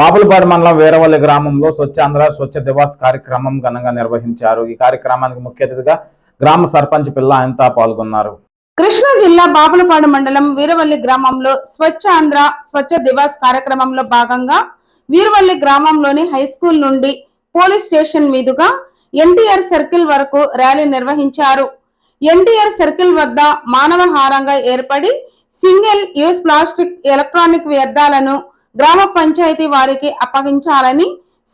బాపులపాడు మండలం వేరవల్లి గ్రామంలో స్వచ్ఛాంధ్ర స్వచ్ఛ దివాస్ కార్యక్రమం ఘనంగా నిర్వహించారు. ఈ కార్యక్రమానికి ముఖ్య అతిథిగా గ్రామ సర్పంచ్ పిల్ల అయంతా పాల్గొన్నారు. కృష్ణా జిల్లా బాపులపాడు మండలం వీరవల్లి గ్రామంలో స్వచ్ఛ ఆంధ్ర స్వచ్ఛ దివాస్ కార్యక్రమంలో భాగంగా వీరవల్లి గ్రామంలోని హై స్కూల్ నుండి పోలీస్ స్టేషన్ మీదుగా ఎన్టీఆర్ సర్కిల్ వరకు ర్యాలీ నిర్వహించారు. ఎన్టీఆర్ సర్కిల్ వద్ద మానవహారంగా ఏర్పడి సింగిల్ యూస్ ప్లాస్టిక్ ఎలక్ట్రానిక్ వ్యర్థాలను గ్రామ పంచాయతీ వారికి అప్పగించాలని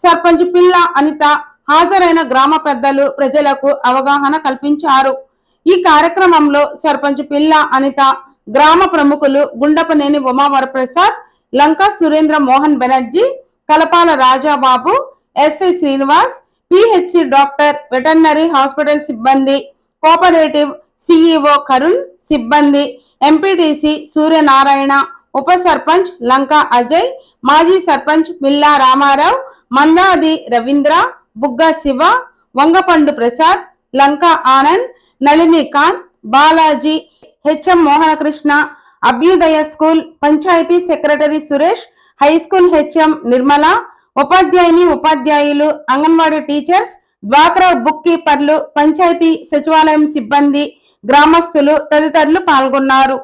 సర్పంచ్ పిల్ల అనిత హాజరైన గ్రామ పెద్దలు ప్రజలకు అవగాహన కల్పించారు. ఈ కార్యక్రమంలో సర్పంచ్ పిల్ల అనిత గ్రామ ప్రముఖులు Gundapaneni Umavaraprasad Lanka Surendra Mohan Banerjee Kalapala Rajababu SI Srinivas PHC doctor veterinary hospital సిబ్బంది కోఆపరేటివ్ సిఇఓ కరుణ్ సిబ్బంది ఎంపీటీసీ సూర్యనారాయణ ఉప సర్పంచ్ లంకా అజయ్ మాజీ sarpanch మిల్లా Ramarao Mandadi Ravindra Bugga Siva Vangapandu Prasad Lanka Anand Nalini Khan Balaji HM Mohanakrishna Abhyudaya school panchayat secretary Suresh high school HM Nirmala ఉపాధ్యాయుని ఉపాధ్యాయులు anganwadi teachers డ్వాక్రా book కీపర్లు పంచాయతీ సచివాలయం సిబ్బంది గ్రామస్తులు తదితరులు పాల్గొన్నారు.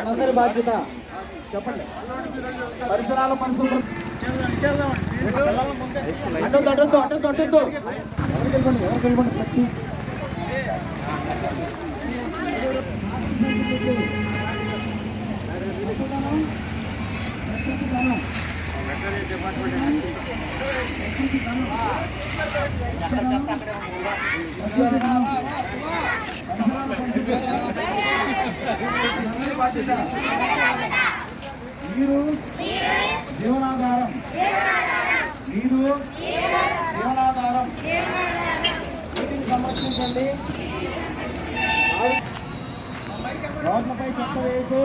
మనందరి బాధ్యత. చెప్పండి. పరిసరాల పరిశుభ్రత అడ్డొద్దు అడ్డొద్దు అడ్డొద్దు అడ్డొద్దు ఎవరికి ఎవరికి వెళ్ళిపోండి బాధ్యత. మీరు జీవనాధారం. మీరు జీవనాధారం. వీటిని సంరక్షించండి. రోడ్లపై చెత్త వేసి